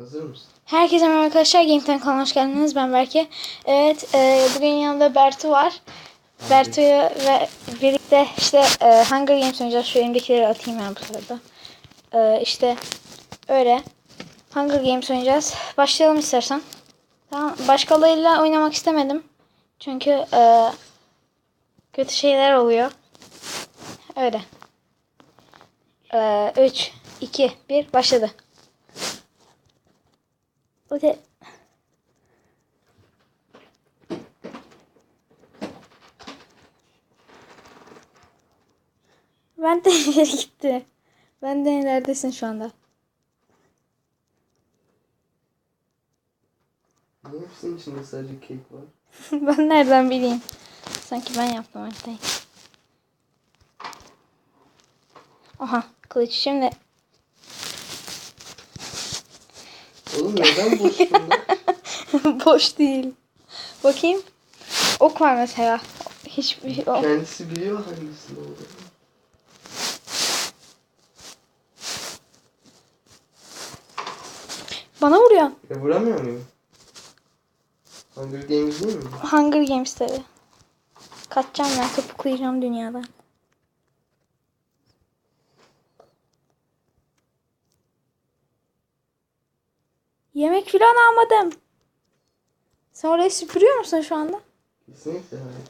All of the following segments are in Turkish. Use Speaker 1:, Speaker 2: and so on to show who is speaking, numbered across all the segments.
Speaker 1: Hazır mısın?
Speaker 2: Herkese merhaba arkadaşlar. Game Time kanalına hoş geldiniz. Ben Berke. Evet, e, bugün yanımda Bertu var. Bertu'yu ve birlikte işte e, Hunger Games oynayacağız. Şu elimdekileri atayım ben bu sırada. E, işte öyle. Hunger Games oynayacağız. Başlayalım istersen. Tamam. Başkalarıyla oynamak istemedim. Çünkü e, kötü şeyler oluyor. Öyle. 3, 2, 1 başladı. O da Ben de gitti. Ben de neredesin şu anda?
Speaker 1: Niye hepsinin içinde sadece kek var?
Speaker 2: ben nereden bileyim? Sanki ben yaptım haritayı. Aha kılıç şimdi.
Speaker 1: Oğlum neden boş bunlar?
Speaker 2: Boş değil. Bakayım. Ok var mesela. Hiçbir şey ok.
Speaker 1: Kendisi biliyor hangisinde olduğunu.
Speaker 2: Bana vuruyor.
Speaker 1: Ya vuramıyor muyum? Hunger Games değil mi?
Speaker 2: Hunger Games tabi. Kaçacağım ben topuklayacağım dünyadan. Yemek filan almadım. Sen orayı süpürüyor musun şu anda?
Speaker 1: Kesinlikle hayır.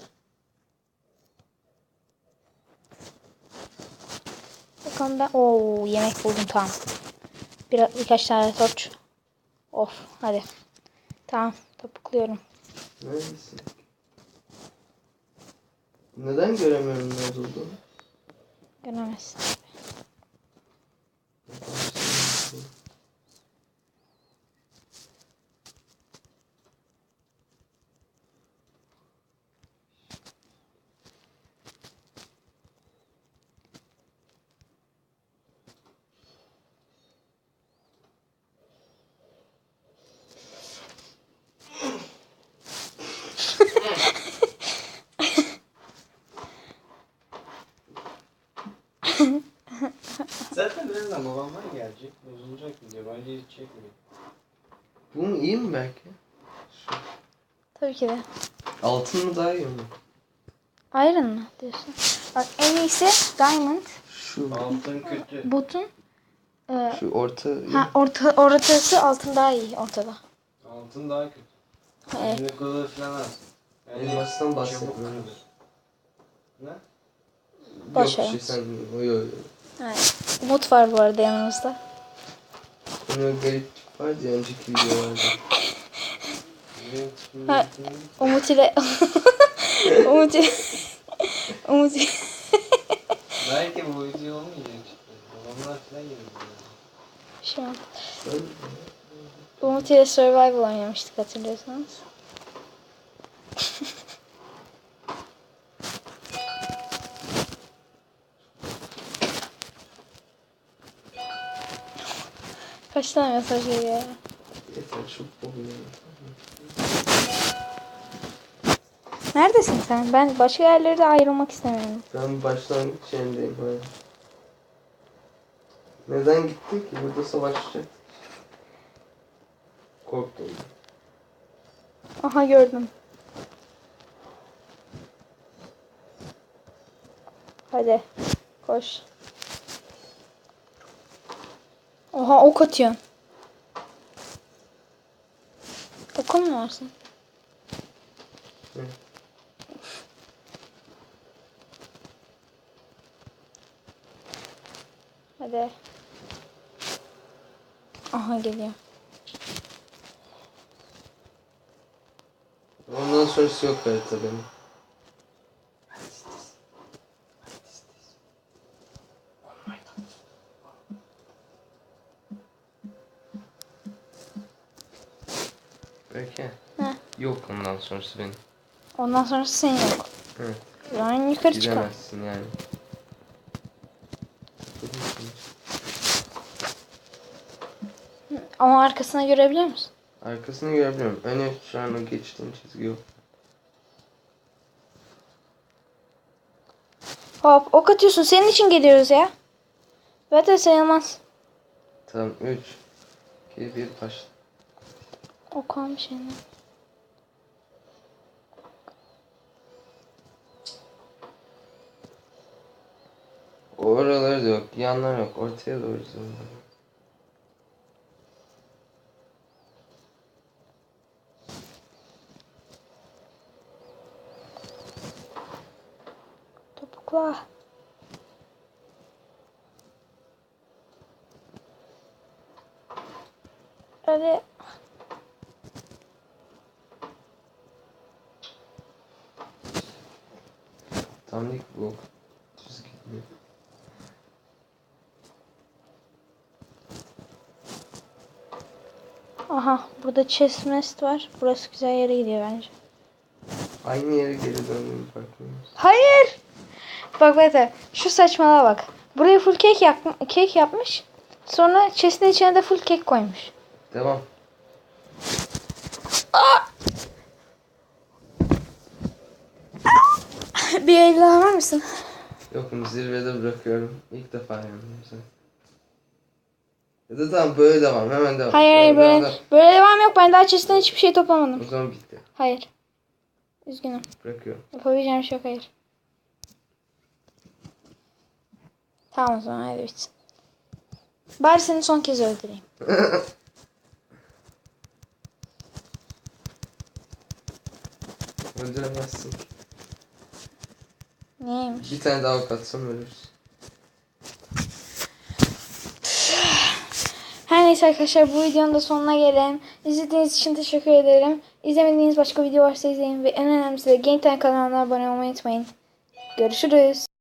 Speaker 2: Bakalım ben... Oo yemek buldum tamam. Bir, birkaç tane torç. Of hadi. Tamam topukluyorum.
Speaker 1: Neredesin? Neden göremiyorum nerede olduğunu?
Speaker 2: Göremezsin.
Speaker 3: Zaten birazdan babamlar gelecek. Bozulacak video. Bence hiç çekmeyin.
Speaker 1: Bu mu iyi mi belki? Şu.
Speaker 2: Tabii ki de.
Speaker 1: Altın mı daha iyi mi?
Speaker 2: Iron mı diyorsun? Bak en iyisi Diamond.
Speaker 1: Şu.
Speaker 3: Altın kötü.
Speaker 2: Botun. Ee,
Speaker 1: Şu orta.
Speaker 2: ha orta ortası altın daha iyi ortada.
Speaker 3: Altın daha kötü.
Speaker 2: Evet.
Speaker 3: Yine kılığı falan az. Yani
Speaker 1: Elmastan
Speaker 3: çabuk kırılır. Ne?
Speaker 2: Boş
Speaker 1: Yok
Speaker 2: ver.
Speaker 1: şey sen.
Speaker 2: Umut var bu arada yanımızda.
Speaker 1: Onun garip vardı ya önceki videolarda.
Speaker 2: Ha. Umut ile Umut ile Umut ile
Speaker 3: Belki bu video olmayacak işte. Babamlar falan gelir.
Speaker 2: şu an Umut ile Survival oynamıştık hatırlıyorsanız. Kaç tane mesaj geliyor ya?
Speaker 1: Yeter çok oluyor.
Speaker 2: Neredesin sen? Ben başka yerlerde ayrılmak istemiyorum.
Speaker 1: Ben başlangıç yerindeyim. Neden gittin ki? Burada savaşacak. Korktum.
Speaker 2: Aha gördüm. Hadi koş. Oha ok atıyorsun. Okun mu varsın? Hadi. Aha geliyor.
Speaker 1: Ondan sonrası yok harita benim. Belki.
Speaker 2: Heh.
Speaker 1: Yok ondan sonrası benim.
Speaker 2: Ondan sonrası senin yok.
Speaker 1: Evet.
Speaker 2: Yani yukarı çıkar.
Speaker 1: Gidemezsin yani.
Speaker 2: Ama arkasına görebiliyor musun?
Speaker 1: Arkasını görebiliyorum. Öne şu an o geçtiğim çizgi yok.
Speaker 2: Hop ok atıyorsun. Senin için geliyoruz ya. Zaten sayılmaz.
Speaker 1: Tamam 3 Geri bir taş.
Speaker 2: O kalmış yine.
Speaker 1: Oraları da yok. Yanlar yok. Ortaya doğru zorlar.
Speaker 2: Topukla. Hadi.
Speaker 1: Değil bu. gitmiyor.
Speaker 2: Aha burada chest nest var. Burası güzel yere gidiyor bence.
Speaker 1: Aynı yere geri döndüğümü farkındayım.
Speaker 2: Hayır. Bak Mete şu saçmalığa bak. Buraya full kek, yap kek yapmış. Sonra chest'in içine de full kek koymuş.
Speaker 1: Devam.
Speaker 2: Bir el daha var mısın?
Speaker 1: Yokum zirvede bırakıyorum. İlk defa yandım sen. Ya da tamam böyle devam. Hemen devam.
Speaker 2: Hayır hayır
Speaker 1: Devam, devam,
Speaker 2: böyle, böyle devam yok. Ben daha chest'ten hiçbir şey toplamadım.
Speaker 1: O zaman bitti.
Speaker 2: Hayır. Üzgünüm.
Speaker 1: Bırakıyorum.
Speaker 2: Yapabileceğim şey yok hayır. Tamam o zaman hadi bitsin. Bari seni son kez öldüreyim.
Speaker 1: Öldüremezsin.
Speaker 2: Niyeymiş?
Speaker 1: Bir tane daha ok atsam ölürsün.
Speaker 2: Her neyse arkadaşlar bu videonun da sonuna gelelim. İzlediğiniz için teşekkür ederim. İzlemediğiniz başka video varsa izleyin ve en önemlisi de Game Time kanalına abone olmayı unutmayın. Görüşürüz.